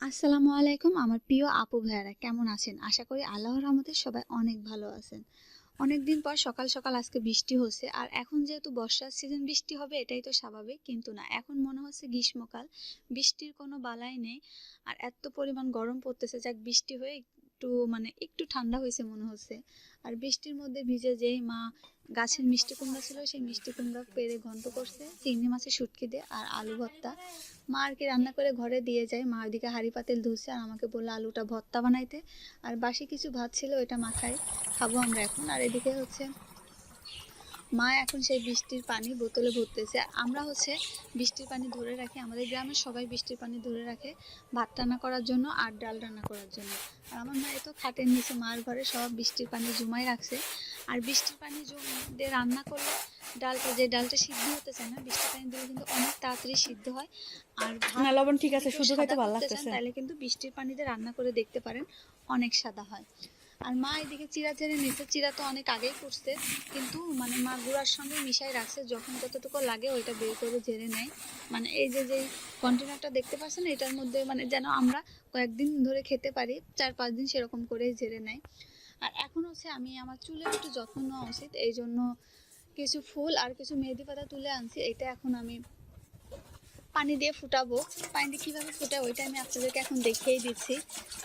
আসসালামু আলাইকুম আমার প্রিয় আপু ভাইয়ারা, কেমন আছেন? আশা করি আল্লাহর রহমতে সবাই অনেক ভালো আছেন। অনেক দিন পর সকাল সকাল আজকে বৃষ্টি হচ্ছে, আর এখন যেহেতু বর্ষার সিজন বৃষ্টি হবে এটাই তো স্বাভাবিক, কিন্তু না, এখন মনে হচ্ছে গ্রীষ্মকাল, বৃষ্টির কোনো বালাই নেই, আর এত পরিমাণ গরম পড়তেছে, যাক বৃষ্টি হয়ে একটু মানে একটু ঠান্ডা হয়েছে মনে হচ্ছে। আর বৃষ্টির মধ্যে ভিজে যেই মা গাছের মিষ্টি কুমড়া ছিল, সেই মিষ্টি কুমড়া পেরে ঘন্ট করছে, চিংড়ি মাছের শুটকি দিয়ে আর আলু ভর্তা। মা আর কি রান্না করে ঘরে দিয়ে যায়, মা ওইদিকে হাড়ি পাতিল ধুছে আর আমাকে বলল, আলুটা ভর্তা বানাইতে। আর বাসি কিছু ভাত ছিল, ওইটা মাখায়, খাব আমরা এখন। আর এদিকে হচ্ছে মা এখন সেই বৃষ্টির পানি বোতলে ভরতেছে। আমরা হচ্ছে বৃষ্টির পানি ধরে রাখি। আমাদের গ্রামের সবাই বৃষ্টির পানি ধরে রাখে ভাত রান্না করার জন্য আর ডাল রান্না করার জন্য। আর আমার মা তো খাটের নিচে মার ঘরে সব বৃষ্টির পানি জমাই রাখছে। আর বৃষ্টির পানি জম দিয়ে রান্না করলে ডালটা যে ডালটা সিদ্ধ হতে চায় না বৃষ্টির পানি দিলে কিন্তু অনেক তাড়াতাড়ি সিদ্ধ হয়। আর না লবণ ঠিক আছে শুধু খাইতে ভালো লাগতেছে। তাহলে কিন্তু বৃষ্টির পানিতে রান্না করে দেখতে পারেন অনেক সাদা হয়। আর মা এদিকে চিরা ছেড়ে নিচে চিরা তো অনেক আগেই করছে, কিন্তু মানে মা গুঁড়ার সঙ্গে মিশাই রাখছে, যখন যতটুকু লাগে ওইটা বের করে ঝেড়ে নেয়। মানে এই যে যে কন্টেনারটা দেখতে পাচ্ছেন, এটার মধ্যে মানে যেন আমরা কয়েকদিন ধরে খেতে পারি, চার পাঁচ দিন সেরকম করেই ঝেড়ে নেয়। আর এখন হচ্ছে আমি আমার চুলের একটু যত্ন নেওয়া উচিত, এই জন্য কিছু ফুল আর কিছু মেহেদি পাতা তুলে আনছি, এটা এখন আমি পানি দিয়ে ফুটাবো। পানি দিয়ে কীভাবে ফুটাবো ওইটা আমি আপনাদেরকে এখন দেখিয়েই দিচ্ছি।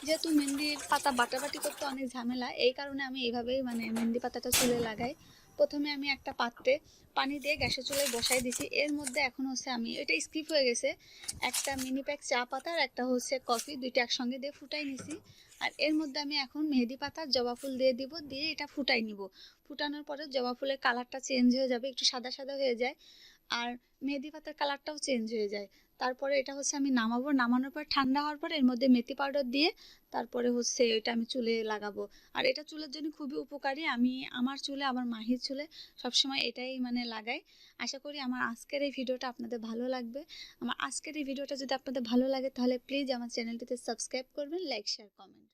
যেহেতু মেহেন্দি পাতা বাটাবাটি করতে অনেক ঝামেলা, এই কারণে আমি এইভাবেই মানে মেহেন্দি পাতাটা চুলে লাগাই। প্রথমে আমি একটা পাত্রে পানি দিয়ে গ্যাসের চুলায় বসাই দিছি। এর মধ্যে এখন হচ্ছে আমি, এটা স্কিপ হয়ে গেছে। একটা মিনি প্যাক চা পাতা আর একটা হচ্ছে কফি, দুইটা একসঙ্গে দিয়ে ফুটাই নিছি। আর এর মধ্যে আমি এখন মেহেদি পাতা, জবা ফুল দিয়ে দিব, দিয়ে এটা ফুটাই নিব। ফুটানোর পরে জবা ফুলের কালারটা চেঞ্জ হয়ে যাবে, একটু সাদা সাদা হয়ে যায়। আর মেহেদি পাতার কালারটাও চেঞ্জ হয়ে যায়। তারপরে এটা হচ্ছে আমি নামাবো। নামানোর পর ঠান্ডা হওয়ার পর এর মধ্যে মেথি পাউডার দিয়ে তারপরে হচ্ছে এটা আমি চুলে লাগাবো। আর এটা চুলের জন্য খুবই উপকারী। আমি আমার চুলে, আমার মাহির চুলে সবসময় এটাই মানে লাগাই। আশা করি আমার আজকের এই ভিডিওটা আপনাদের ভালো লাগবে। আমার আজকের এই ভিডিওটা যদি আপনাদের ভালো লাগে তাহলে প্লিজ আমার চ্যানেলটিতে সাবস্ক্রাইব করবেন লাইক শেয়ার কমেন্ট